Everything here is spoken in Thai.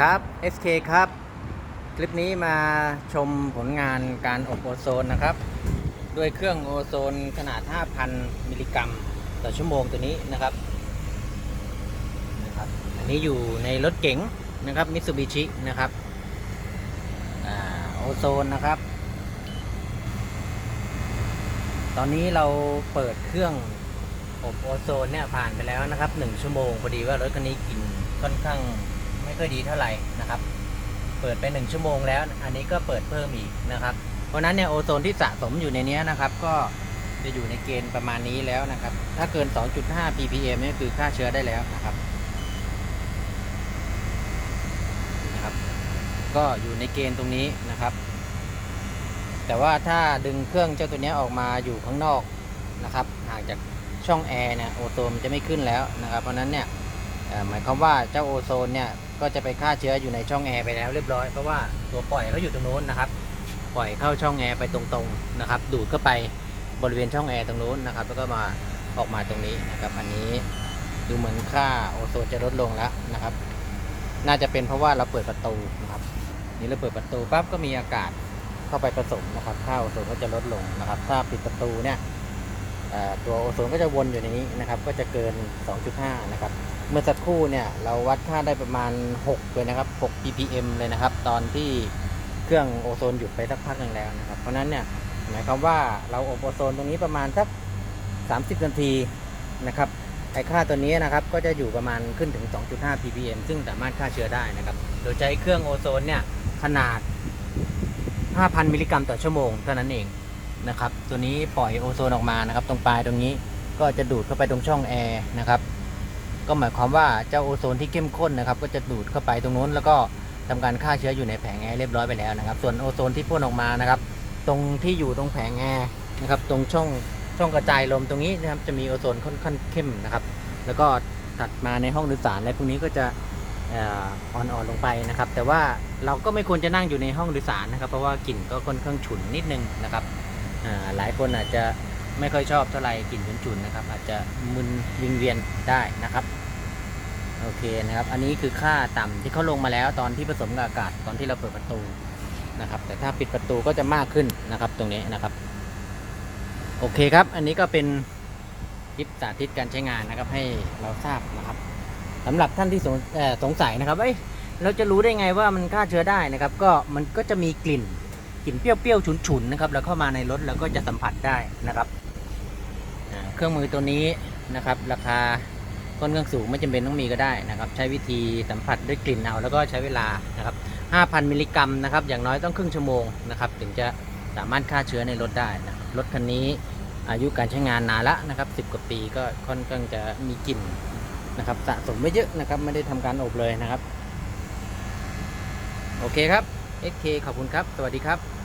ครับ SK ครับ คลิปนี้มาชมผลงานการอบโอโซนนะครับ ด้วยเครื่องโอโซนขนาด 5,000 มิลลิกรัม ต่อชั่วโมงตัวนี้นะครับนะครับ อันนี้อยู่ในรถเก๋งนะครับมิ t ซูบิชินะครับอโอโซนนะครับ ตอนนี้เราเปิดเครื่องอบโอโซนเนี่ยผ่านไปแล้วนะครับ 1 ชั่วโมงพอดีว่ารถคันนี้กินค่อนข้าง ไม่ค่อยดีเท่าไหร่นะครับ เปิดไป 1 ชั่วโมงแล้ว อันนี้ก็เปิดเพิ่มอีกนะครับ เพราะนั้นเนี่ยโอโซนที่สะสมอยู่ในนี้นะครับ ก็จะอยู่ในเกณฑ์ประมาณนี้แล้วนะครับ ถ้าเกิน 2.5 ppm นี่คือฆ่าเชื้อได้แล้วนะครับนะครับ ก็อยู่ในเกณฑ์ตรงนี้นะครับ แต่ว่าถ้าดึงเครื่องเจ้าตัวนี้ออกมาอยู่ข้างนอกนะครับห่างจากช่องแอร์เนี่ยโอโซนจะไม่ขึ้นแล้วนะครับ เพราะนั้นเนี่ยหมายความว่าเจ้าโอโซนเนี่ย ก็จะไปฆ่าเชื้ออยู่ในช่องแอร์ไปแล้วเรียบร้อยเพราะว่าตัวปล่อยเขาอยู่ตรงนู้นนะครับ ปล่อยเข้าช่องแอร์ไปตรงๆนะครับ ดูดเข้าไปบริเวณช่องแอร์ตรงนู้นนะครับ แล้วก็มาออกมาตรงนี้นะครับ อันนี้ดูเหมือนค่าโอโซนจะลดลงแล้วนะครับ น่าจะเป็นเพราะว่าเราเปิดประตูนะครับ นี่เราเปิดประตูปั๊บก็มีอากาศเข้าไปผสมนะครับ ค่าโอโซนก็จะลดลงนะครับ ถ้าปิดประตูเนี่ย ตัวโอโซนก็จะวนอยู่ในนี้นะครับ ก็จะเกิน 2.5 นะครับ เมื่อสักครู่เนี่ยเราวัดค่าได้ประมาณ 6 เลยนะครับ 6 ppm เลยนะครับ ตอนที่เครื่องโอโซนหยุดไปสักพักหนึ่งแล้วนะครับ เพราะนั้นเนี่ยหมายความว่าเราอบโอโซนตรงนี้ประมาณสัก 30 นาทีนะครับ ไอค่าตัวนี้นะครับก็จะอยู่ประมาณขึ้นถึง 2.5 ppm ซึ่งสามารถฆ่าเชื้อได้นะครับ โดยใช้เครื่องโอโซนเนี่ยขนาด 5,000 มิลลิกรัมต่อชั่วโมงเท่านั้นเอง นะครับ ตัวนี้ปล่อยโอโซนออกมานะครับ ตรงปลายตรงนี้ก็จะดูดเข้าไปตรงช่องแอร์นะครับ ก็หมายความว่าเจ้าโอโซนที่เข้มข้นนะครับ ก็จะดูดเข้าไปตรงนู้น แล้วก็ทำการฆ่าเชื้ออยู่ในแผงแอร์เรียบร้อยไปแล้วนะครับ ส่วนโอโซนที่พ่นออกมานะครับ ตรงที่อยู่ตรงแผงแอร์นะครับ ตรงช่องช่องกระจายลมตรงนี้นะครับ จะมีโอโซนค่อนข้างเข้มนะครับ แล้วก็ถัดมาในห้องโดยสารและพวกนี้ก็จะอ่อนๆลงไปนะครับ แต่ว่าเราก็ไม่ควรจะนั่งอยู่ในห้องโดยสารนะครับ เพราะว่ากลิ่นก็ค่อนข้างฉุนนิดนึงนะครับ หลายคนอาจจะไม่ค่อยชอบเท่าไหร่กลิ่นฉุนๆนะครับ อาจจะมึนวิงเวียนได้นะครับโอเคนะครับ อันนี้คือค่าต่ำที่เขาลงมาแล้วตอนที่ผสมกับอากาศตอนที่เราเปิดประตูนะครับ แต่ถ้าปิดประตูก็จะมากขึ้นนะครับ ตรงนี้นะครับ โอเคครับ อันนี้ก็เป็นคลิปสาธิตการใช้งานนะครับ ให้เราทราบนะครับสำหรับท่านที่สงสงสัยนะครับเอ้ยเราจะรู้ได้ไงว่ามันฆ่าเชื้อได้นะครับ ก็มันก็จะมีกลิ่น กลิ่นเปรี้ยวๆฉุนๆนะครับแล้วเข้ามาในรถแล้วก็จะสัมผัสได้นะครับเครื่องมือตัวนี้นะครับ ราคาค่อนข้างสูงไม่จำเป็นต้องมีก็ได้นะครับ ใช้วิธีสัมผัสด้วยกลิ่นเอาแล้วก็ใช้เวลานะครับ 5,000 มิลลิกรัมนะครับ อย่างน้อยต้องครึ่งชั่วโมงนะครับ ถึงจะสามารถฆ่าเชื้อในรถได้นะรรถคันนี้อายุการใช้งานนานละนะครับ 10 กว่าปีก็ค่อนข้างจะมีกลิ่นนะครับสะสมไม่เยอะนะครับ ไม่ได้ทำการอบเลยนะครับ โอเคครับ XK ขอบคุณครับ สวัสดีครับ